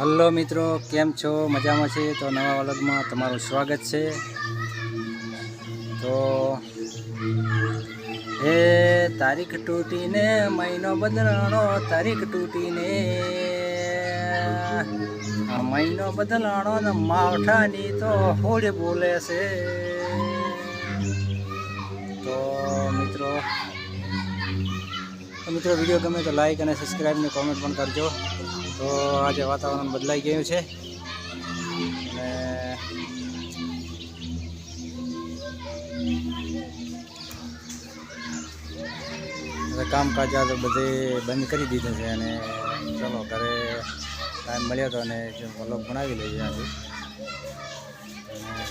Hello મિત્રો, કેમ છો? મજામાં છે તો નવા વલગમાં તમારું સ્વાગત છે. તો હે તારીખ તૂટીને મહિનો બદલાણો, તારીખ તૂટીને. મહિનો બદલાણો ને માવઠાની તો હોળી બોલે છે. મિત્રો વીડિયો ગમે તો લાઈક અને સબસ્ક્રાઈબને કોમેન્ટ પણ કરજો. તો આજે વાતાવરણ બદલાઈ ગયું છે. અને કામકાજ આ તો બધે બંધ કરી દીધું છે અને ચલો, ઘરે ટાઈમ મળ્યો હતો અને વ્લોગ બનાવી લઈએ આજે.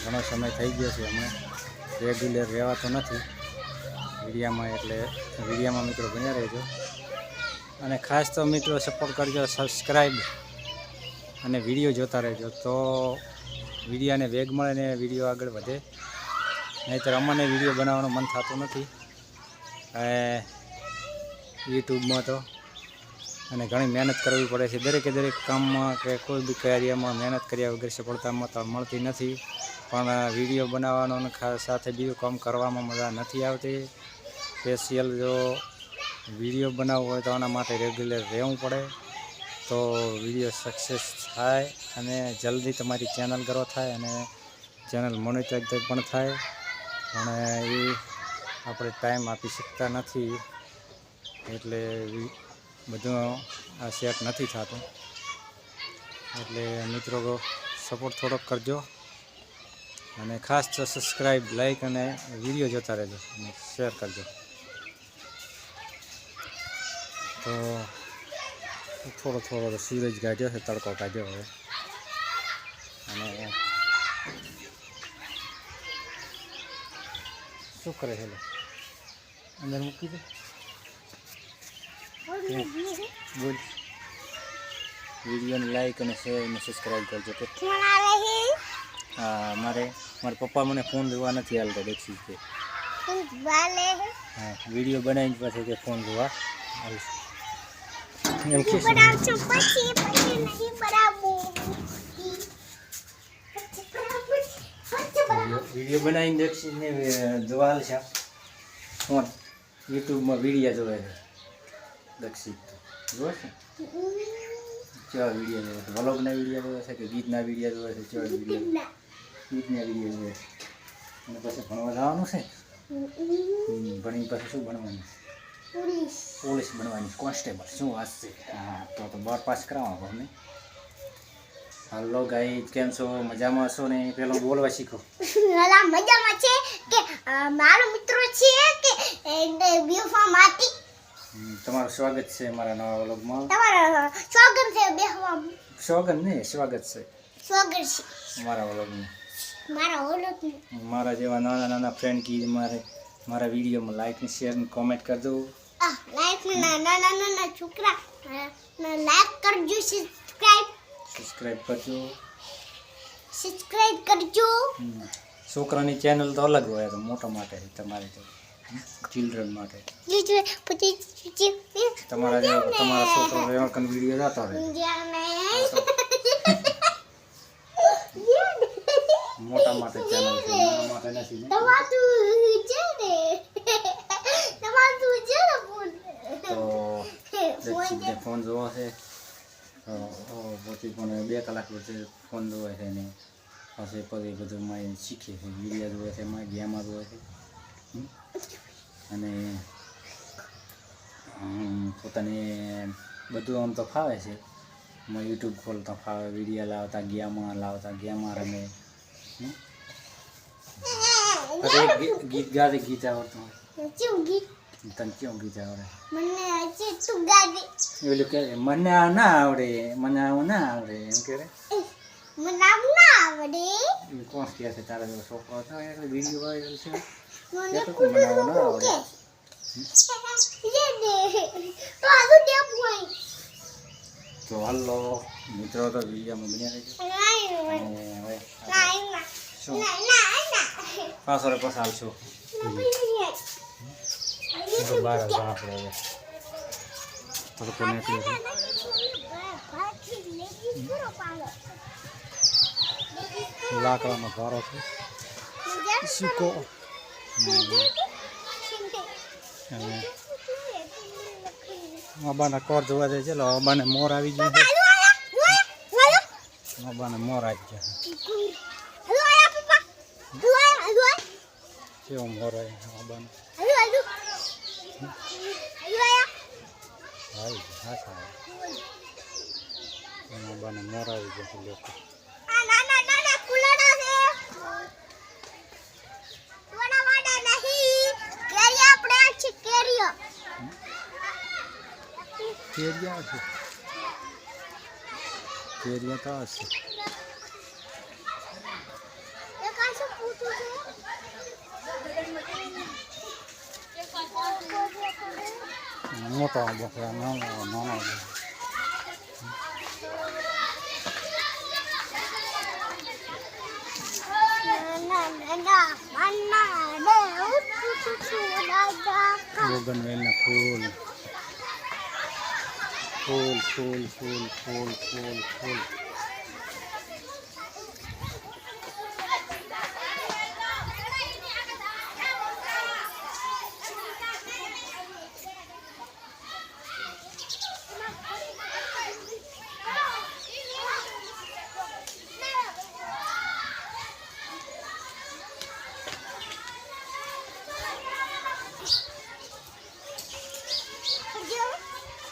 ઘણો સમય થઈ ગયો છે અમે રેગ્યુલર રહેવાતો નથી. વિડીયામાં એટલે વિડીયામાં મિત્રો બન્યા રહેજો. અને ખાસ તો મિત્રો સપોર્ટ કરજો સબસ્ક્રાઈબ અને વીડિયો જોતા રહેજો. તો વિડીયાને વેગ મળે ને વીડિયો આગળ વધે. નહીંતર અમને વીડિયો બનાવવાનું મન થતું નથી. યુટ્યુબમાં તો. અને ઘણી મહેનત કરવી પડે છે. દરેકે દરેક કામમાં કે કોઈ બી કાર્યમાં મહેનત કર્યા વગર સફળતામાં તો મળતી નથી. પણ વીડિયો બનાવવાનો અને ખાસ સાથે બીજું કામ કરવામાં મજા નથી આવતી. સ્પેશિયલ જો વીડિયો બનાવવો હોય તો આના માટે રેગ્યુલર રહેવું પડે. તો વીડિયો સક્સેસ થાય અને જલ્દી તમારી ચેનલ ગ્રો થાય અને ચેનલ મોનિટાઈઝ પણ થાય. અને એ આપણે ટાઈમ આપી શકતા નથી. એટલે બધું આ સેટ નથી થતું. એટલે મિત્રો સપોર્ટ થોડોક કરજો. અને ખાસ તો સબસ્ક્રાઈબ લાઈક અને વીડિયો જોતા રહેજો અને શેર કરજો. તો થોડો થોડો સૂરજ કાઢ્યો છે તડકો કાઢ્યો હવે. અને શું કરે છે? અંદર મૂકી દે. બોલ. વિડીયોને લાઈક અને શેર અને સબસ્ક્રાઈબ કરજો કે હા મારે મારા પપ્પા મને ફોન જોવા નથી હાલતા દેખી કે. હા. વીડિયો બનાવીને પાછો કે ફોન જોવા. આવીશ એમ કે વીડિયો બનાવીને દેખી ને અ, છે ફોન યુટ્યુબમાં વિડીયા જોવે છે. દક્ષિત. જોવે છે? કેવા વીડિયો જોવે છે? વલોગના વીડિયો જોવે છે કે ગીતના વીડિયો જોવે છે? કેવા વીડિયો ગીતના વીડિયો જોવે છે. અને પછી ભણવા જવાનું છે? ભણી પછી શું ભણવાનું પોલીસ બનવાની કોન્સ્ટેબલ શું વાત છે હા તો તો બાર પાસ કરાવો અમને હાલો ગાઈ કેમ છો? મજામાં છો ને? પેલો બોલવા શીખો. ઓલા મજામાં છે કે મારો મિત્રો છે કે બેહવામાંથી હમ, તમારું સ્વાગત છે મારા નવા વ્લોગમાં. તમારા સ્વાગત છે બેહવા સ્વાગત ને? સ્વાગત છે. સ્વાગત છે. મારા વ્લોગમાં. મારા વ્લોગમાં. મારા જેવા નાના નાના ફ્રેન્ડ કી મારે મારા વિડીયોમાં લાઈક ને શેર ને કોમેન્ટ કરજો. લાઈક નાના નાના છોકરા લાઈક કરજો સબસ્ક્રાઇબ સબસ્ક્રાઇબ કરજો. સબસ્ક્રાઇબ કરજો. છોકરાની ચેનલ તો અલગ હોય તો મોટા માટે તમારી તો ચિલ્ડ્રન માટે. તમારા તમારા છોકરો વીડિયો જતા રહે મોટા માટે ચેનલ છે નાના માટે નથી ને તમારું છે ને તમારું છે ને ફોન તો દક્ષિતને ફોન જોવો છે. પછી પણ બે કલાક પછી ફોન જોવે છે ને પછી પછી બધું મારે શીખે છે. વીડિયો જોવે છે મારે ગેમમાં જોવે છે. અને પોતાને બધું આમ તો ફાવે છે. એમાં યુટ્યુબ ખોલતા ફાવે વિડીયા લાવતા ગેમમાં લાવતા ગેમમાં રમે. ગીત ગાતે ગીત આવડતું તને કેવું ગીત આવડે? મને ઓલું કે મને આ ના આવડે મને આવું ના આવડે એમ કે. મને આમ ના આવડે એ કોણ કહે છે તારા જેવો છોકરો હતો એટલે વીડિયો વાયરલ છે મને એ તો કુડું મને આવું ના આવડે. કે યે દે તો આજુ દે પોઈ તો હાલો મિત્રો તો વિડીયોમાં બન્યા રહેજો નાઈ અને હવે નાઈ ના શું ના ના ના પાછો રે પાછા આવશું તો બહાર આવશું આપણે થોડુંક નીકળ્યું છે? લાકડાનો ભારો છે. સિક્કો અને અબાના કોર જોવા જાય છે એટલે અબાને મોર આવી ગયો છે. અબાને મોર આવી ગયા કેવો મોર આવ્યો અબાને. હાઈ હા સારું અબાને મોર આવી ગયા છે. લોકો કેરિયા છે કેરિયા તો હશે મોટો આંબો છે આ નાનો નાનો આંબો બોગનવેલના ફૂલ ફૂલ ફૂલ ફૂલ ફૂલ ફૂલ ફૂલ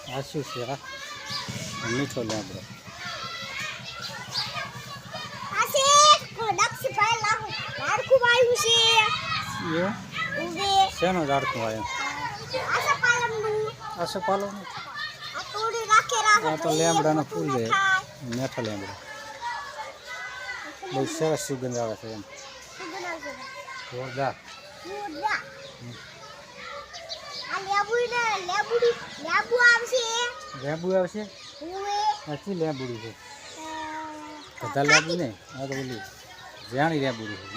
આ શું છે આ? મીઠો લેબડો શેનો ઝાડકું આવ્યો આસો પાલો આ તો લેમડાનો ફૂલ છે. મેઠો લેમડો. બહુ સરસ સુગંધ આવે છે એમ. જોરદાર લેબુ આવશે. આથી લેબુડી છે? બધા લેબુ ને? આ તો ઓલી જાણી લેબુડી છે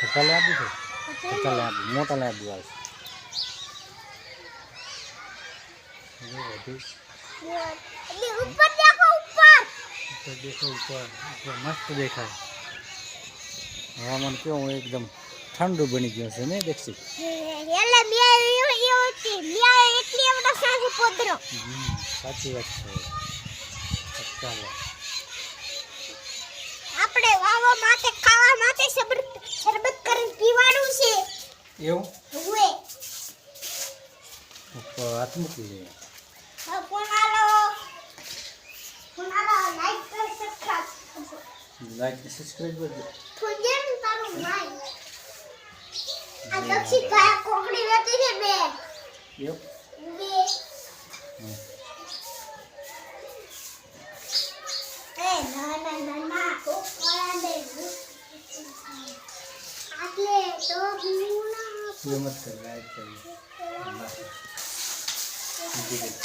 બધા લેબુ છે? ખતા લેબુ. મોટા લેબુ આવશે. દેખો ઉપર. ઉપર દેખો ઉપર. ઉપર મસ્ત દેખાય. હવામાન કેવું એકદમ? ઠંડુ બની ગયું છે ને દેખસી એટલે બે એવું હતી. બે એટલી એવડા સાસી પોદરો. સાચી વાત છે. ચાલો. આપણે વાવા માટે ખાવા માટે શરબત શરબત કરીને પીવાનું છે. એવું? હુએ. ઉપર હાથ મૂકી દે. કોનાલો કોનાલો લાઈક કર સબસ્ક્રાઇબ લાઈક કરજો. ફુજેન તારું માઈ દક્ષી ગયા કોકડી વેતી ને બે બે એ ના ના ના ના કોકડા દે આટલે તો ગુના એ મત કર લાઈક કરજો મૂકી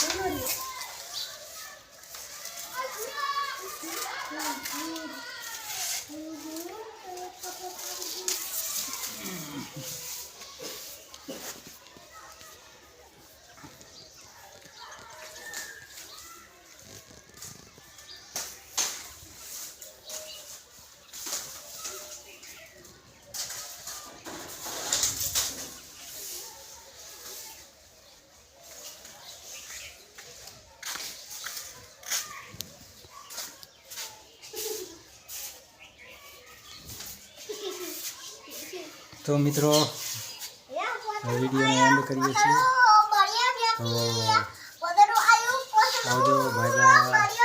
તો મિત્રો વિડીયોને એન્ડ કરીએ છીએ. તો આવજો બાય